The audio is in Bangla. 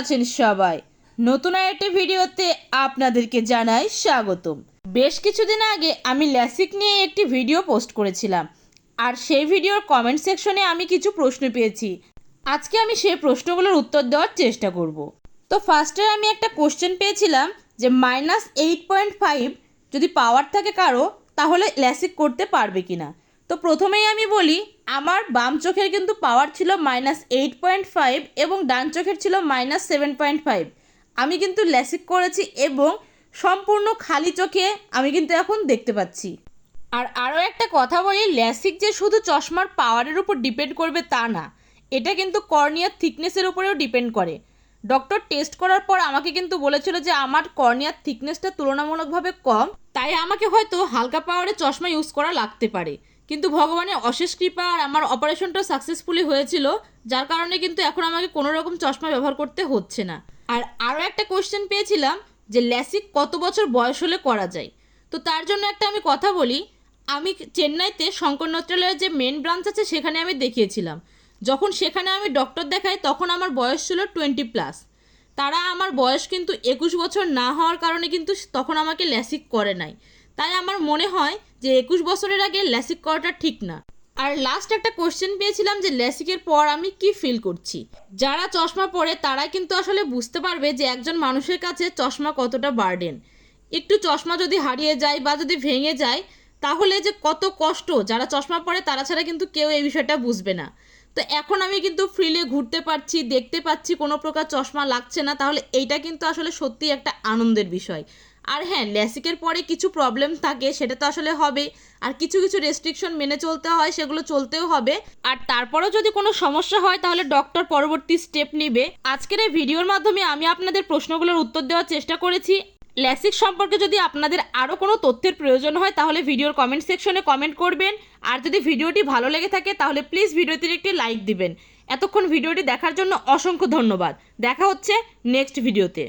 আছেন সবাই। নতুন আরেকটি ভিডিওতে আপনাদেরকে জানাই স্বাগতম। বেশ কিছুদিন আগে আমি ল্যাসিক নিয়ে একটি ভিডিও পোস্ট করেছিলাম। আর সেই ভিডিওর কমেন্ট সেকশনে আমি কিছু প্রশ্ন পেয়েছি। আজকে আমি সেই প্রশ্নগুলোর উত্তর দেওয়ার চেষ্টা করব। তো ফার্স্টে আমি একটা কোশ্চেন পেয়েছিলাম যে মাইনাস এইট পয়েন্ট ফাইভ যদি পাওয়ার থাকে কারও, তাহলে ল্যাসিক করতে পারবে কি না তো প্রথমেই আমি বলি, আমার বাম চোখের কিন্তু পাওয়ার ছিল মাইনাস এইট পয়েন্ট ফাইভ এবং ডান চোখের ছিল মাইনাস সেভেন পয়েন্ট ফাইভ আমি কিন্তু ল্যাসিক করেছি এবং সম্পূর্ণ খালি চোখে আমি কিন্তু এখন দেখতে পাচ্ছি। আর আরও একটা কথা বলি ল্যাসিক যে শুধু চশমার পাওয়ারের উপর ডিপেন্ড করবে তা না, এটা কিন্তু কর্নিয়ার থিকনেসের উপরেও ডিপেন্ড করে। ডক্টর টেস্ট করার পর আমাকে কিন্তু বলেছিল যে আমার কর্নিয়ার থিকনেসটা তুলনামূলকভাবে কম, তাই আমাকে হয়তো হালকা পাওয়ারের চশমা ইউজ করা লাগতে পারে। কিন্তু ভগবানের অশেষ কৃপা আর আমার অপারেশনটা সাকসেসফুলি হয়েছিল, যার কারণে কিন্তু এখন আমাকে কোনো রকম চশমা ব্যবহার করতে হচ্ছে না। আর আরও একটা কোয়েশ্চেন পেয়েছিলাম যে ল্যাসিক কত বছর বয়স হলে করা যায়? তো তার জন্য একটা আমি কথা বলি, আমি চেন্নাইতে শঙ্কর নেত্রালয়ের যে মেন ব্রাঞ্চ আছে সেখানে আমি দেখিয়েছিলাম। যখন সেখানে আমি ডক্টর দেখাই, তখন আমার বয়স ছিল টোয়েন্টি প্লাস তারা আমার বয়স কিন্তু একুশ বছর না হওয়ার কারণে কিন্তু তখন আমাকে ল্যাসিক করে নাই। তাই আমার মনে হয় যে একুশ বছরের আগে ল্যাসিক করাটা ঠিক না। আর লাস্ট একটা কোশ্চেন পেয়েছিলাম যে ল্যাসিকের পর আমি কি ফিল করছি? যারা চশমা পরে তারা কিন্তু আসলে বুঝতে পারবে যে একজন মানুষের কাছে চশমা কতটা বার্ডেন একটু চশমা যদি হারিয়ে যায় বা যদি ভেঙে যায়, তাহলে যে কত কষ্ট, যারা চশমা পরে, তারা ছাড়া কিন্তু কেউ এই বিষয়টা বুঝবে না। তো এখন আমি কিন্তু ফ্রিলে ঘুরতে পারছি, দেখতে পাচ্ছি কোনো প্রকার চশমা লাগছে না, তাহলে এইটা কিন্তু আসলে সত্যি একটা আনন্দের বিষয়। আর হ্যাঁ ল্যাসিকের পরে কিছু প্রবলেম থাকে, সেটা তো আসলে হবে। আর কিছু কিছু রেস্ট্রিকশন মেনে চলতে হয়, সেগুলো চলতেও হবে। আর তারপরেও যদি কোনো সমস্যা হয়, তাহলে ডক্টর পরবর্তী স্টেপ নেবে। আজকের এই ভিডিওর মাধ্যমে আমি আপনাদের প্রশ্নগুলোর উত্তর দেওয়ার চেষ্টা করেছি। ল্যাসিক সম্পর্কে যদি আপনাদের আরও কোনো তথ্যের প্রয়োজন হয়, তাহলে ভিডিওর কমেন্ট সেকশনে কমেন্ট করবেন। আর যদি ভিডিওটি ভালো লেগে থাকে, তাহলে প্লিজ ভিডিওটির একটি লাইক দিবেন। এতক্ষণ ভিডিওটি দেখার জন্য অসংখ্য ধন্যবাদ। দেখা হচ্ছে নেক্সট ভিডিওতে